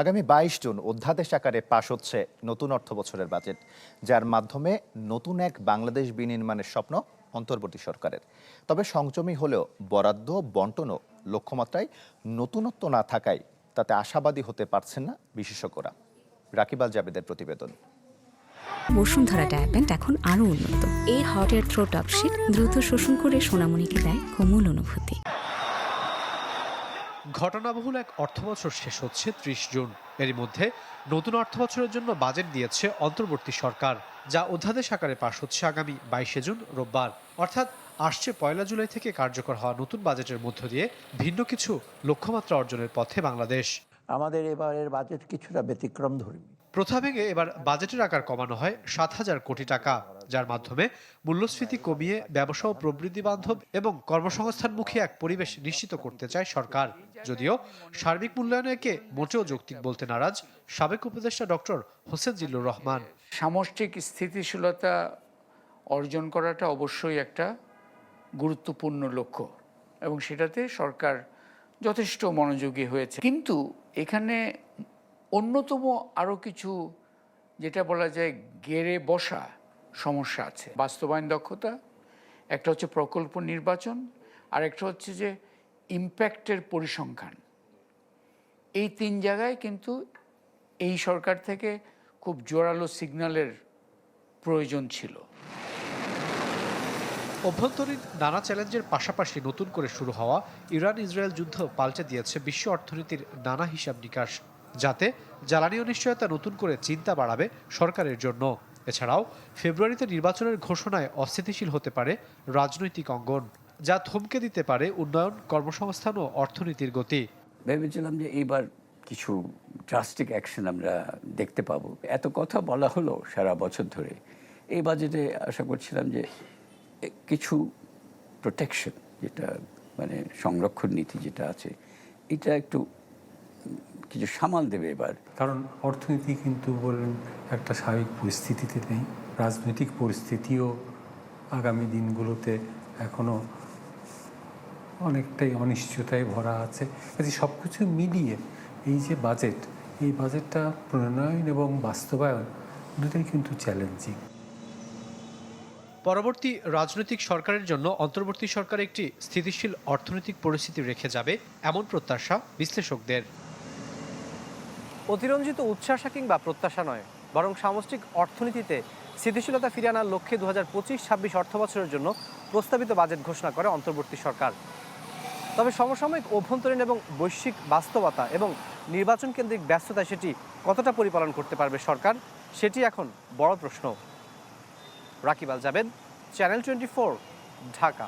আগামী বাইশ জুন অধ্যাদেশ আকারে পাশ হচ্ছে নতুন অর্থ বছরের বাজেট, যার মাধ্যমে নতুন এক বাংলাদেশ বিনির্মাণের স্বপ্ন অন্তর্বর্তী সরকারের। তবে সংযমী হলেও বরাদ্দ, বন্টনও লক্ষ্যমাত্রায় নতুনত্ব না থাকায় তাতে আশাবাদী হতে পারছেন না বিশেষজ্ঞরা। রাকিবাল জাবেদের প্রতিবেদন। বসুন্ধরা এখন আরও উন্নত। এই হট দ্রুত শোষণ করে সোনামণিকে দেয় কোমল অনুভূতি। ঘটনাবহুল এক অর্থবছর শেষ হচ্ছে ত্রিশ জুন। এরই মধ্যে নতুন অর্থবছরের জন্য বাজেট দিয়েছে অন্তর্বর্তী সরকার যা অধ্যাদেশ আকারে পাশ হচ্ছে আগামী বাইশে জুন রোববার। অর্থাৎ আসছে পয়লা জুলাই থেকে কার্যকর হওয়া নতুন বাজেটের মধ্য দিয়ে ভিন্ন কিছু লক্ষ্যমাত্রা অর্জনের পথে বাংলাদেশ। আমাদের এবারের বাজেট কিছুটা ব্যতিক্রম ধর্মী। প্রথা ভেঙে এবার বাজেটের আকার কমানো হয় সাত হাজার কোটি টাকা। যার মাধ্যমে মূল্যস্ফীতি কমিয়ে ব্যবসা ও প্রবৃদ্ধি বান্ধব এবং কর্মসংস্থানমুখী এক পরিবেশ নিশ্চিত করতে চায় সরকার। যদিও সার্বিক মূল্যায়নে একে মোটেও যৌক্তিক বলতে নারাজ সাবেক উপদেষ্টা ডক্টর হোসেন জিল্লুর রহমান। সামষ্টিক স্থিতিশীলতা অর্জন করাটা অবশ্যই একটা গুরুত্বপূর্ণ লক্ষ্য এবং সেটাতে সরকার যথেষ্ট মনোযোগী হয়েছে। কিন্তু এখানে অন্যতম আরও কিছু যেটা বলা যায় গেড়ে বসা সমস্যা আছে। বাস্তবায়ন দক্ষতা, একটা হচ্ছে প্রকল্প নির্বাচন, আর একটা হচ্ছে যে ইম্প্যাক্টের পরিসংখ্যান। এই তিন জায়গায় কিন্তু এই সরকার থেকে খুব জোরালো সিগন্যালের প্রয়োজন ছিল। অভ্যন্তরীণ নানা চ্যালেঞ্জের পাশাপাশি নতুন করে শুরু হওয়া ইরান ইসরায়েল যুদ্ধ পাল্টে দিয়েছে বিশ্ব অর্থনীতির নানা হিসাব নিকাশ, যাতে জ্বালানি অনিশ্চয়তা নতুন করে চিন্তা বাড়াবে সরকারের জন্য। এছাড়াও ফেব্রুয়ারিতে নির্বাচনের ঘোষণায় অস্থিতিশীল হতে পারে রাজনৈতিক অঙ্গন, যা থমকে দিতে পারে উন্নয়ন, কর্মসংস্থান ও অর্থনীতির গতি। ভেবেছিলাম যে এইবার কিছু ড্রাস্টিক অ্যাকশন আমরা দেখতে পাবো। এত কথা বলা হলো সারা বছর ধরে। এই বাজেটে আশা করছিলাম যে কিছু প্রোটেকশন যেটা মানে সংরক্ষণ নীতি যেটা আছে, এটা একটু কিছু সামাল দেবে এবার। কারণ অর্থনীতি কিন্তু বললেন একটা স্বাভাবিক পরিস্থিতিতে নেই। রাজনৈতিক পরিস্থিতিও আগামী দিনগুলোতে এখনও অনেকটাই অনিশ্চয়তায় ভরা আছে। কাজে সব কিছু মিলিয়ে এই যে বাজেট এই বাজেটটা প্রণয়ন এবং বাস্তবায়ন দুটোই কিন্তু চ্যালেঞ্জিং। পরবর্তী রাজনৈতিক সরকারের জন্য অন্তর্বর্তী সরকার একটি স্থিতিশীল অর্থনৈতিক পরিস্থিতি রেখে যাবে এমন প্রত্যাশা বিশ্লেষকদের। অতিরঞ্জিত উচ্ছ্বাসা কিংবা প্রত্যাশা নয়, বরং সামষ্টিক অর্থনীতিতে স্থিতিশীলতা ফিরিয়ে আনার লক্ষ্যে দু হাজার পঁচিশ, ছাব্বিশ অর্থ বছরের জন্য প্রস্তাবিত বাজেট ঘোষণা করে অন্তর্বর্তী সরকার। তবে সমসাময়িক অভ্যন্তরীণ এবং বৈশ্বিক বাস্তবতা এবং নির্বাচন কেন্দ্রিক ব্যস্ততা সেটি কতটা পরিপালন করতে পারবে সরকার, সেটি এখন বড় প্রশ্ন। Rakib Al Jabed, channel twenty Dhaka.